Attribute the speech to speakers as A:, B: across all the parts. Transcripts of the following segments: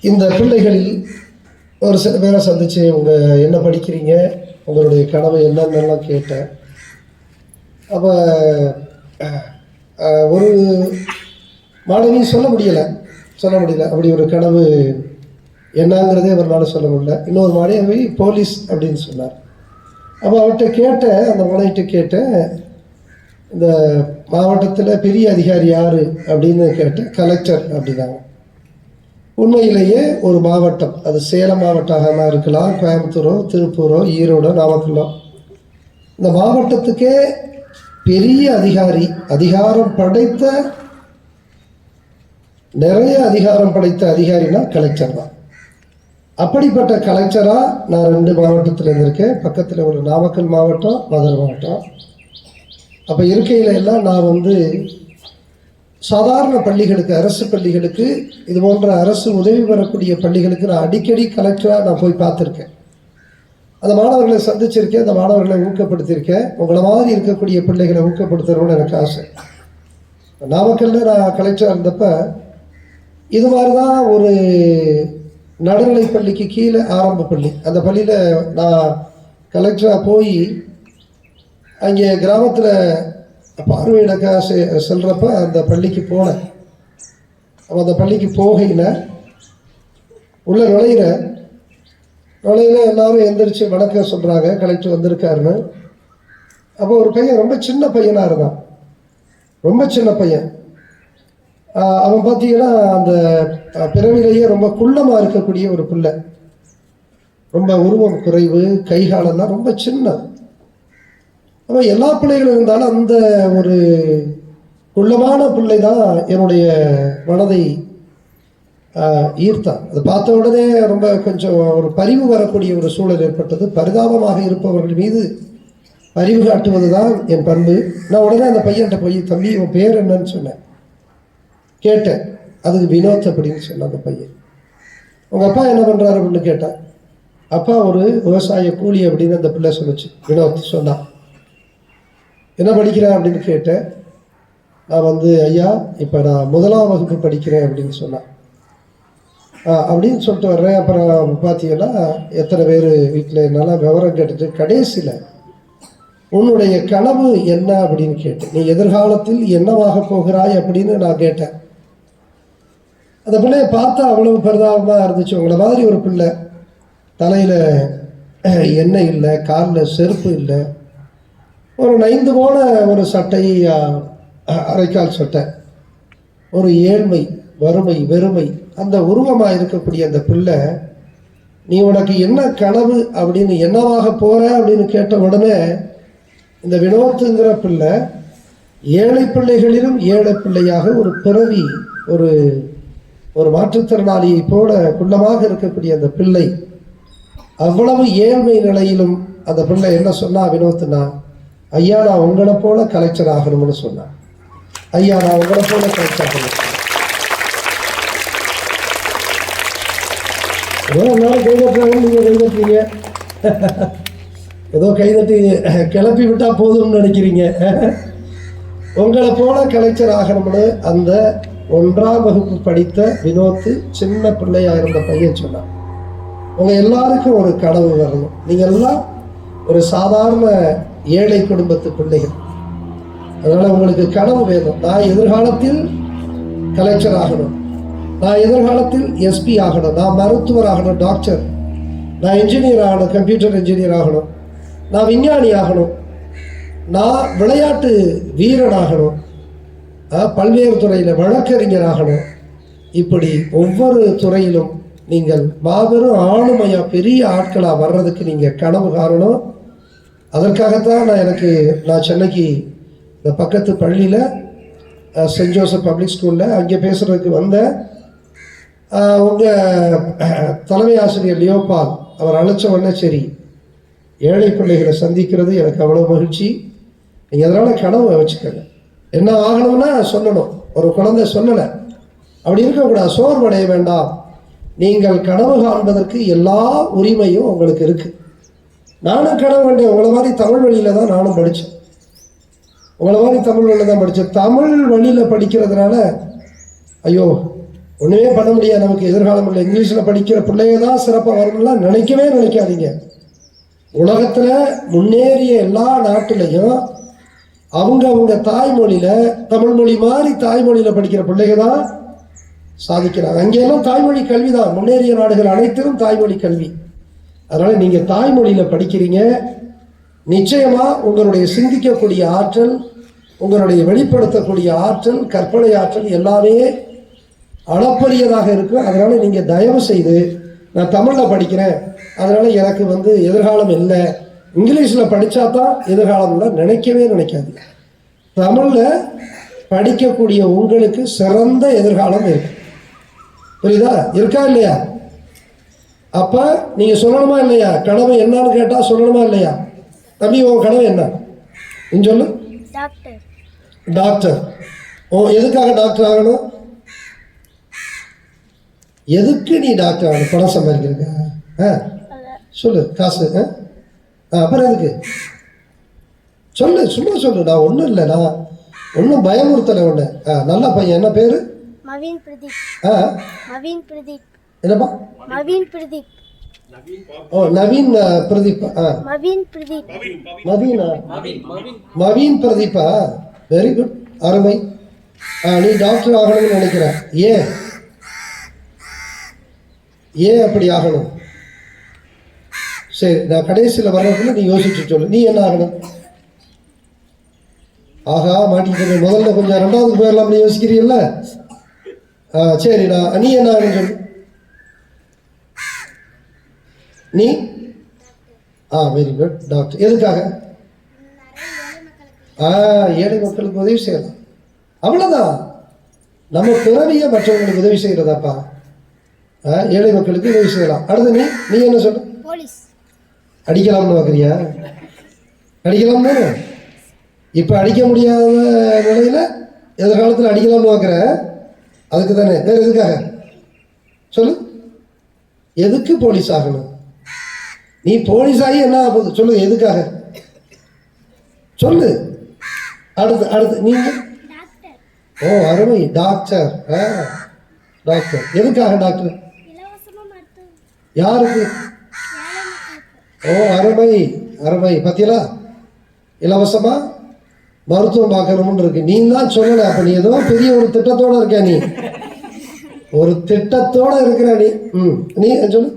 A: இந்த பிள்ளைகளில் ஒரு சில பேரை சந்திச்சு உங்கள் என்ன படிக்கிறீங்க? உங்களுடைய கனவு என்னென்னலாம் கேட்டேன். அப்போ ஒரு மாணவி சொல்ல முடியலை. சொல்ல முடியல. அப்படி ஒரு கனவு என்னங்கிறதே அவரால் சொல்ல முடியல. இன்னொரு மாணவி போலீஸ் அப்படின்னு சொன்னார். அப்போ அவர்கிட்ட கேட்டேன். அந்த மாணவிகிட்ட கேட்டேன். இந்த மாவட்டத்தில் பெரிய அதிகாரி யார் அப்படின்னு கேட்டேன். கலெக்டர் அப்படின்னாங்க. உண்மையிலேயே ஒரு மாவட்டம். அது சேலம் மாவட்டமாக இருக்கலாம். கோயம்புத்தூரோ திருப்பூரோ ஈரோடோ நாமக்கல்லோ. இந்த மாவட்டத்துக்கே பெரிய அதிகாரி அதிகாரம் படைத்த நிறைய அதிகாரம் படைத்த அதிகாரினா கலெக்டர் தான். அப்படிப்பட்ட கலெக்டராக நான் ரெண்டு மாவட்டத்தில் இருந்திருக்கேன். பக்கத்தில் ஒரு நாமக்கல் மாவட்டம் மதுரை மாவட்டம். அப்போ இருக்கையில் எல்லாம் நான் வந்து சாதாரண பள்ளிகளுக்கு அரசு பள்ளிகளுக்கு இது போன்ற அரசு உதவி பெறக்கூடிய பள்ளிகளுக்கு நான் அடிக்கடி கலெக்டராக நான் போய் பார்த்துருக்கேன். அந்த மாணவர்களை சந்திச்சிருக்கேன் அந்த மாணவர்களை ஊக்கப்படுத்தியிருக்கேன். உங்களை மாதிரி இருக்கக்கூடிய பிள்ளைகளை ஊக்கப்படுத்தணும்னு எனக்கு ஆசை. நாமக்கல்ல நான் கலெக்டராக இருந்தப்ப இது மாதிரி தான் ஒரு நடுநிலை பள்ளிக்கு கீழே ஆரம்ப பள்ளி. அந்த பள்ளியில் நான் கலெக்டராக போய் அங்கே கிராமத்தில் பார்வையிடக்கா செ செல்கிறப்ப அந்த பள்ளிக்கு போனேன் அப்போ அந்த பள்ளிக்கு போகையில் உள்ளே நுழையிற நுழையில எல்லாரும் எந்திரிச்சு வணக்கம் சொல்கிறாங்க கலெக்டர் வந்திருக்காருன்னு. அப்போ ஒரு பையன் ரொம்ப சின்ன பையனாக இருந்தான். ரொம்ப சின்ன பையன். அவன் பார்த்தீங்கன்னா அந்த பிறவிலேயே ரொம்ப குள்ளமாக இருக்கக்கூடிய ஒரு பிள்ளை. ரொம்ப உருவம் குறைவு கை காலெல்லாம் ரொம்ப சின்ன. அப்போ எல்லா பிள்ளைகளும் இருந்தாலும் அந்த ஒரு குள்ளமான பிள்ளை தான் என்னுடைய மனதை ஈர்த்தான் அதை பார்த்த உடனே ரொம்ப கொஞ்சம் ஒரு பரிவு வரக்கூடிய ஒரு சூழல் ஏற்பட்டது. பரிதாபமாக இருப்பவர்கள் மீது பரிவு காட்டுவது தான் என் பண்பு. நான் உடனே அந்த பையன்கிட்ட போய் தம்பி உன் பேர் என்னன்னு சொன்னேன். கேட்டேன். அதுக்கு வினோத் அப்படின்னு சொன்னேன் அந்த பையன். உங்கள் அப்பா என்ன பண்ணுறாரு அப்படின்னு கேட்டேன். அப்பா ஒரு விவசாய கூலி அப்படின்னு அந்த பிள்ளை சொல்லுச்சு. வினோத் சொன்னான். என்ன படிக்கிறேன் அப்படின்னு கேட்டேன். நான் வந்து ஐயா இப்போ நான் முதலாம் வகுப்பு படிக்கிறேன் அப்படின்னு சொன்னான். அப்படின்னு சொல்லிட்டு வர்றேன். அப்புறம் பார்த்தீங்கன்னா எத்தனை பேர் வீட்டில் என்னால் விவரம் கேட்டது? கடைசியில் உன்னுடைய கனவு என்ன? அப்படின்னு கேட்டேன். நீ எதிர்காலத்தில் என்னவாக போகிறாய்? அப்படின்னு நான் கேட்டேன். அந்த பிள்ளைய பார்த்தா அவ்வளவு பரிதாபமாக இருந்துச்சு. உங்களை மாதிரி ஒரு பிள்ளை. தலையில் எண்ணெய் இல்லை காலில் செருப்பு இல்லை ஒரு நைந்து போன ஒரு சட்டை அரைக்கால் சட்டை. ஒரு ஏழ்மை வறுமை வெறுமை அந்த உருவமாக இருக்கக்கூடிய அந்த பிள்ளை நீ உனக்கு என்ன கனவு அப்படின்னு என்னவாக போகிற அப்படின்னு கேட்ட உடனே இந்த வினோத்துங்கிற பிள்ளை ஏழை பிள்ளைகளிலும் ஏழை பிள்ளையாக ஒரு பிறவி ஒரு ஒரு மாற்றுத்திறனாளியை போல குள்ளமாக இருக்கக்கூடிய அந்த பிள்ளை அவ்வளவு ஏழ்மை நிலையிலும் அந்த பிள்ளை என்ன சொன்னா வினோத்துனா ஐயா நான் உங்களை போல கலெக்டர் ஆகணும்னு சொன்னான் ஐயா நான் உங்களை போல கலெக்டர் ஆகணும். ஏதோ எல்லாரும் கைதட்டுறாங்க நீங்கள் கைதட்டுறீங்க ஏதோ கைதட்டி கிளப்பி விட்டா போதும்னு நினைக்கிறீங்க. உங்களை போல கலெக்டர் ஆகணும்னு அந்த ஒன்றாம் வகுப்பு படித்த வினோத்து சின்ன பிள்ளையாக இருந்த பையன் சொன்னான். உங்க எல்லாருக்கும் ஒரு கனவு வரணும். நீங்க எல்லாம் ஒரு சாதாரண ஏழை குடும்பத்து பிள்ளைகள். அதனால உங்களுக்கு கனவு வேணும் நான் எதிர்காலத்தில் கலெக்டர் ஆகணும். நான் எதிர்காலத்தில் எஸ்பி ஆகணும். நான் மருத்துவர் ஆகணும் டாக்டர் நான் இன்ஜினியர் ஆகணும் கம்ப்யூட்டர் இன்ஜினியர் ஆகணும். நான் விஞ்ஞானி ஆகணும். நான் விளையாட்டு வீரன் ஆகணும். பல்வேறு துறையில் வழக்கறிஞர் ஆகணும். இப்படி ஒவ்வொரு துறையிலும் நீங்கள் மாபெரும் ஆளுமையாக பெரிய ஆட்களாக வர்றதுக்கு நீங்கள் கனவு காரணம். அதற்காகத்தான் நான் எனக்கு நான் சென்னைக்கு இந்த பக்கத்து பள்ளியில் சென்ட் ஜோசப் பப்ளிக் ஸ்கூலில் அங்கே பேசுகிறதுக்கு வந்தேன் உங்கள் தலைமை ஆசிரியர் லியோபால் அவர் அழைச்ச உடனே சரி ஏழை பிள்ளைகளை சந்திக்கிறது எனக்கு அவ்வளோ மகிழ்ச்சி. நீங்கள் அதனால் கனவை வச்சுக்கோங்க. என்ன ஆகணும்னா சொல்லணும். ஒரு குழந்தை சொல்லலை. அப்படி இருக்கக்கூடாது. சோர்வடைய வேண்டாம். நீங்கள் கனவு காண்பதற்கு எல்லா உரிமையும் உங்களுக்கு இருக்குது நானும் கனவு கண்டேன் உங்களை மாதிரி தமிழ் வழியில் தான் நானும் படித்தேன் உங்களை மாதிரி தமிழ் வழியில் தான் படித்தேன் தமிழ் வழியில் படிக்கிறதுனால ஐயோ ஒன்றுமே பண்ண முடியாது. நமக்கு எதிர்காலம் இல்லை. இங்கிலீஷில் படிக்கிற பிள்ளைங்க தான் சிறப்பாக வரணும்லாம் நினைக்கவே நினைக்காதீங்க. உலகத்தில் முன்னேறிய எல்லா நாட்டிலையும் அவங்க அவங்க தாய்மொழியில் தமிழ் மொழி மாதிரி தாய்மொழியில் படிக்கிற பிள்ளைங்க தான் சாதிக்கிறாங்க. அங்கெல்லாம் தாய்மொழி கல்வி தான் முன்னேறிய நாடுகள் அனைத்திலும் தாய்மொழி கல்வி. அதனால் நீங்கள் தாய்மொழியில் படிக்கிறீங்க. நிச்சயமாக உங்களுடைய சிந்திக்கக்கூடிய ஆற்றல் உங்களுடைய வெளிப்படுத்தக்கூடிய ஆற்றல் கற்பனை ஆற்றல் எல்லாமே அளப்பரியதாக இருக்கும் அதனால் நீங்கள் தயவு செய்து நான் தமிழில் படிக்கிறேன். அதனால் எனக்கு வந்து எதிர்காலம் இல்லை. இங்கிலீஷில் படித்தா தான் எதிர்காலம்ல நினைக்கவே நினைக்காது. தமிழில் படிக்கக்கூடிய உங்களுக்கு சிறந்த எதிர்காலம் இருக்கு. புரியுதா? இருக்கா இல்லையா? அப்போ நீங்கள் சொல்லணுமா இல்லையா? கனவு என்னன்னு கேட்டால் சொல்லணுமா இல்லையா? தம்பி உன் கனவு என்ன? நீ சொல்லு.
B: டாக்டர்.
A: ஓ எதுக்காக டாக்டர் ஆகணும்? எதுக்கு நீ டாக்டர் ஆகணும்? பணம் சம்பாதிக்கிறதுக்கா. ஆ? சொல்லு காசு ஆ, அப்புறம் எதுக்கு? சொல்லு சும்மா சொல்லு நான் ஒன்றும் இல்லை நான் ஒன்றும் பயமுறுத்தலை ஒன்று ஆ நல்ல பையன். என்ன பேர்?
B: மவீன் பிரதீப்.
A: ஆ?
B: மவீன் பிரதீப்.
A: என்னப்பா?
B: மவீன் பிரதீப்.
A: ஓ நவீன் பிரதீப்
B: பிரதீப்.
A: மவீனா மவீன் பிரதீப்பா? வெரி குட் அருமை. ஆ, நீ டாக்டர் ஆகணும்னு நினைக்கிற. ஏன் ஏன் அப்படி ஆகணும்? சரி நான் கடைசியில் வர்றதுக்குள்ள நீ யோசிச்சு சொல்லு. நீ என்ன ஆகணும்? ஆகா மாட்டிக்கிட்டு முதல்ல கொஞ்சம் ரெண்டாவது போயிடலாம் நீ யோசிக்கிறீல்ல? ஆ சரி நான் நீ என்ன ஆகணும் சொல்லு? நீ? ஆ வெரி குட் டாக்டர் எதுக்காக? ஆ ஏழை மக்களுக்கு உதவி செய்யலாம். அவ்வளோதான் நம்ம பிறவியை மற்றவங்களுக்கு உதவி செய்கிறதாப்பா ஏழை மக்களுக்கு உதவி செய்யலாம். அடுத்து நீ? நீ என்ன சொல்லு? அடிக்கலாம்னு பார்க்குறியா அடிக்கலாம் தானே இப்போ அடிக்க முடியாத நிலையில் எதிர்காலத்தில் அடிக்கலாம்னு பார்க்குற அதுக்கு தானே வேறு எதுக்காக? சொல்லு. எதுக்கு போலீஸ் ஆகணும்? நீ போலீஸ் ஆகி என்ன போகுது? சொல்லு எதுக்காக? சொல்லு. அடுத்து அடுத்து நீங்கள் ஓ அருமை. டாக்டர். ஆ டாக்டர். எதுக்காக டாக்டர்? யாருக்கு? ஓ அருமை அருமை. பத்தியலா இலவசமா மருத்துவம் பார்க்கணும்னு இருக்கு. நீ தான் சொல்லல. அப்ப நீ ஏதோ பெரிய ஒரு திட்டத்தோட இருக்க நீ. ஒரு திட்டத்தோட இருக்கிற நீ. ம் நீ சொல்லு.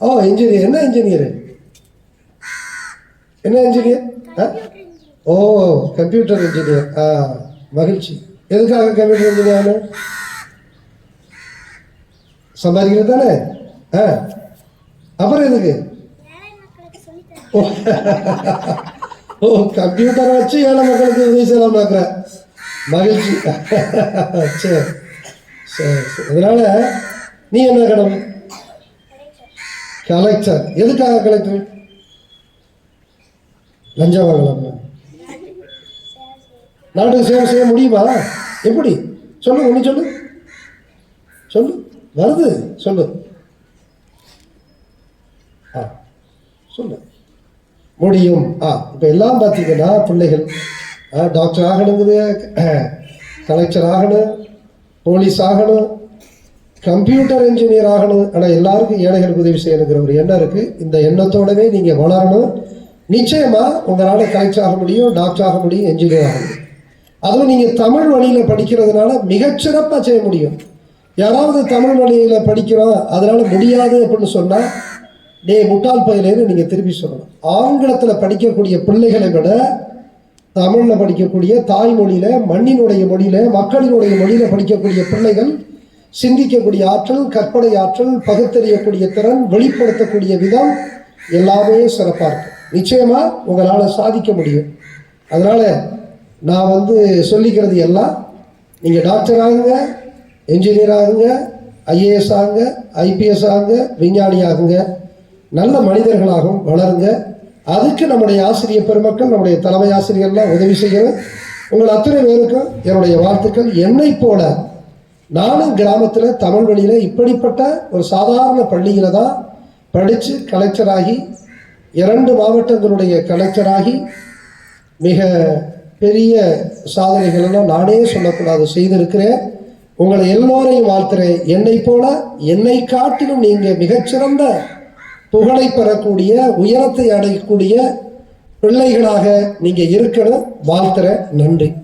A: ஓ இன்ஜினியர் என்ன இன்ஜினியர் என்ன இன்ஜினியர் ஆ? ஓ கம்ப்யூட்டர் இன்ஜினியர் ஆ மகிழ்ச்சி. எதுக்காக கம்ப்யூட்டர் இன்ஜினியர் சம்பாதிக்கிறது தானே? ஆ. அப்புறம் எதுக்கு? ஓ. கம்ப்யூட்டரை வச்சு ஏழை மக்களுக்கு உதவி செய்யலாம் பார்க்குற மகிழ்ச்சி. சரி சரி சரி. அதனால் நீ என்ன கடமை கலெக்டர். எதுக்காக கலெக்டர்? லஞ்சம் வாங்கலாமா. நாட்டுக்கு சேவை செய்ய முடியுமா? எப்படி? சொல்லு ஒன்று சொல்லு. சொல்லு. வருது. சொல்லு. ஆ சொல்லு. முடியும். ஆ இப்போ எல்லாம் பார்த்தீங்கன்னா பிள்ளைகள் ஆ, டாக்டர் ஆகணுங்குது கலெக்டர் ஆகணும் போலீஸ் ஆகணும் கம்ப்யூட்டர் இன்ஜினியர் ஆகணும். ஆனால் எல்லாருக்கும் ஏழைகளுக்கு உதவி செய்யணுங்கிற ஒரு எண்ணம் இருக்குது இந்த எண்ணத்தோடவே நீங்கள் வளரணும். நிச்சயமாக உங்களால் கலெக்டர் ஆக முடியும் டாக்டர் ஆக முடியும் என்ஜினியர் ஆக முடியும். அதுவும் நீங்கள் தமிழ் வழியில் படிக்கிறதுனால மிகச்சிறப்பாக செய்ய முடியும். யாராவது தமிழ் வழியில் படிக்கிறோம் அதனால் முடியாது அப்படின்னு சொன்னால் டே முட்டாள் பயிலேன்னு நீங்கள் திருப்பி சொல்லணும். ஆங்கிலத்தில் படிக்கக்கூடிய பிள்ளைகளை விட தமிழில் படிக்கக்கூடிய தாய்மொழியில் மண்ணினுடைய மொழியில் மக்களினுடைய மொழியில் படிக்கக்கூடிய பிள்ளைகள் சிந்திக்கக்கூடிய ஆற்றல் கற்பனை ஆற்றல் பகுத்தறியக்கூடிய திறன் வெளிப்படுத்தக்கூடிய விதம் எல்லாமே சிறப்பாக இருக்கும் நிச்சயமாக உங்களால் சாதிக்க முடியும். அதனால் நான் வந்து சொல்லிக்கிறது எல்லாம் நீங்கள் டாக்டர் ஆகுங்க என்ஜினியர் ஆகுங்க ஐஏஎஸ் ஆகுங்க ஐபிஎஸ் ஆகுங்க விஞ்ஞானி ஆகுங்க. நல்ல மனிதர்களாகவும் வளருங்க. அதுக்கு நம்முடைய ஆசிரியர் பெருமக்கள் நம்முடைய தலைமை ஆசிரியர்லாம் உதவி செய்கிறேன் உங்கள் அத்தனை பேருக்கும் என்னுடைய வாழ்த்துக்கள். என்னை போல நானும் கிராமத்தில் தமிழ் வழியில் இப்படிப்பட்ட ஒரு சாதாரண பள்ளியில் தான் படித்து கலெக்டராகி இரண்டு மாவட்டங்களுடைய கலெக்டராகி மிக பெரிய சாதனைகளெல்லாம் நானே சொல்லக்கூடாது செய்திருக்கிறேன். உங்களை எல்லோரையும் வாழ்த்துறேன். என்னை போல என்னை காட்டிலும் நீங்கள் மிகச்சிறந்த புகழை பெறக்கூடிய உயரத்தை அடையக்கூடிய பிள்ளைகளாக நீங்கள் இருக்கணும். வாழ்த்துறேன். நன்றி.